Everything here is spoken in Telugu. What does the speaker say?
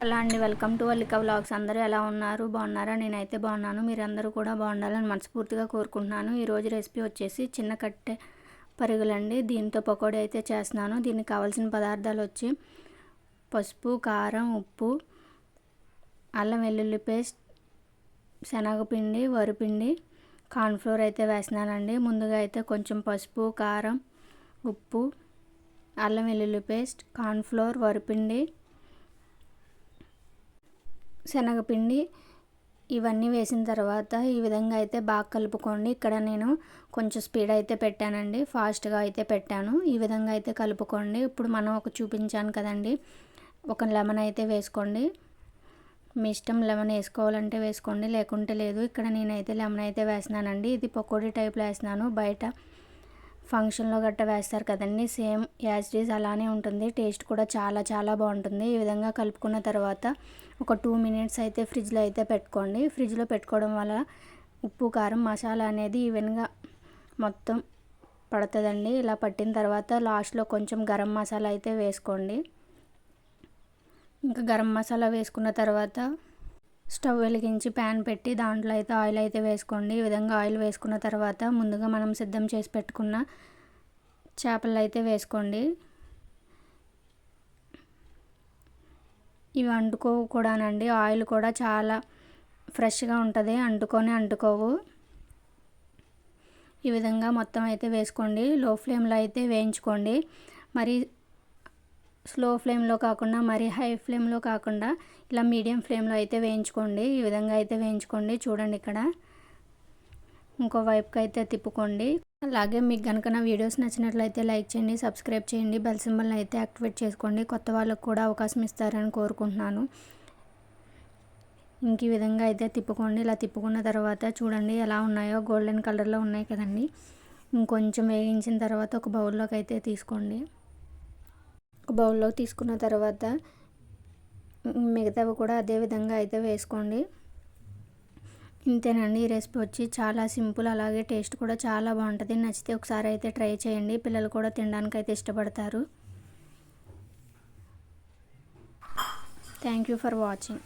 హలో అండి వెల్కమ్ టు వల్లిక వ్లాగ్స్. అందరూ ఎలా ఉన్నారు? బాగున్నారా? నేనైతే బాగున్నాను. మీరందరూ కూడా బాగుండాలని మనస్ఫూర్తిగా కోరుకుంటున్నాను. ఈరోజు రెసిపీ వచ్చేసి చిన్న కట్టె పరుగులండి. దీంతో పకోడీ అయితే చేస్తున్నాను. దీనికి కావాల్సిన పదార్థాలు వచ్చి పసుపు కారం ఉప్పు అల్లం వెల్లుల్లి పేస్ట్ శనగపిండి వరిపిండి కార్న్ఫ్లోర్ అయితే వేస్తున్నానండి. ముందుగా అయితే కొంచెం పసుపు కారం ఉప్పు అల్లం వెల్లుల్లి పేస్ట్ కార్న్ఫ్లోర్ వరిపిండి శనగపిండి ఇవన్నీ వేసిన తర్వాత ఈ విధంగా అయితే బాగా కలుపుకోండి. ఇక్కడ నేను కొంచెం స్పీడ్ అయితే పెట్టానండి. ఫాస్ట్గా అయితే పెట్టాను. ఈ విధంగా అయితే కలుపుకోండి. ఇప్పుడు మనం ఒక చూపించాను కదండి. ఒక లెమన్ అయితే వేసుకోండి. మీ ఇష్టం లెమన్ వేసుకోవాలంటే వేసుకోండి. లేకుంటే లేదు. ఇక్కడ నేనైతే లెమన్ అయితే వేస్తున్నానండి. ఇది పకోడీ టైప్లో వేస్తున్నాను. బయట ఫంక్షన్లో గట్ట వేస్తారు కదండి. సేమ్ యాజ్ డీజ్ అలానే ఉంటుంది. టేస్ట్ కూడా చాలా చాలా బాగుంటుంది. ఈ విధంగా కలుపుకున్న తర్వాత ఒక టూ మినిట్స్ అయితే ఫ్రిడ్జ్లో అయితే పెట్టుకోండి. ఫ్రిడ్జ్లో పెట్టుకోవడం వల్ల ఉప్పు కారం మసాలా అనేది ఈవెన్గా మొత్తం పడుతుందండి. ఇలా పట్టిన తర్వాత లాస్ట్లో కొంచెం గరం మసాలా అయితే వేసుకోండి. ఇంకా గరం మసాలా వేసుకున్న తర్వాత స్టవ్ వెలిగించి ప్యాన్ పెట్టి దాంట్లో అయితే ఆయిల్ అయితే వేసుకోండి. ఈ విధంగా ఆయిల్ వేసుకున్న తర్వాత ముందుగా మనం సిద్ధం చేసి పెట్టుకున్న చేపలు అయితే వేసుకోండి. ఇవి అంటుకోవు కూడానండి ఆయిల్ కూడా చాలా ఫ్రెష్గా ఉంటుంది. అంటుకొని అంటుకోవు. ఈ విధంగా మొత్తం అయితే వేసుకోండి. లో ఫ్లేమ్లో అయితే వేయించుకోండి. మరి స్లో ఫ్లేమ్లో కాకుండా మరి హై ఫ్లేమ్లో కాకుండా ఇలా మీడియం ఫ్లేమ్లో అయితే వేయించుకోండి. ఈ విధంగా అయితే వేయించుకోండి. చూడండి ఇక్కడ. ఇంకో వైపుకి అయితే తిప్పుకోండి. అలాగే మీకు కనుక నా వీడియోస్ నచ్చినట్లయితే లైక్ చేయండి సబ్స్క్రైబ్ చేయండి బెల్ సింబల్ని అయితే యాక్టివేట్ చేసుకోండి. కొత్త వాళ్ళకు కూడా అవకాశం ఇస్తారని కోరుకుంటున్నాను. ఇంక ఈ విధంగా అయితే తిప్పుకోండి. ఇలా తిప్పుకున్న తర్వాత చూడండి ఎలా ఉన్నాయో. గోల్డెన్ కలర్లో ఉన్నాయి కదండి. ఇంకొంచెం వేగించిన తర్వాత ఒక బౌల్లోకి అయితే తీసుకోండి. ఒక బౌల్లో తీసుకున్న తర్వాత మిగతావి కూడా అదే విధంగా అయితే వేసుకోండి. ఇంతేనండి ఈ రెసిపీ వచ్చి చాలా సింపుల్ అలాగే టేస్ట్ కూడా చాలా బాగుంటుంది. నచ్చితే ఒకసారి అయితే ట్రై చేయండి. పిల్లలు కూడా తినడానికి అయితే ఇష్టపడతారు. Thank you for watching.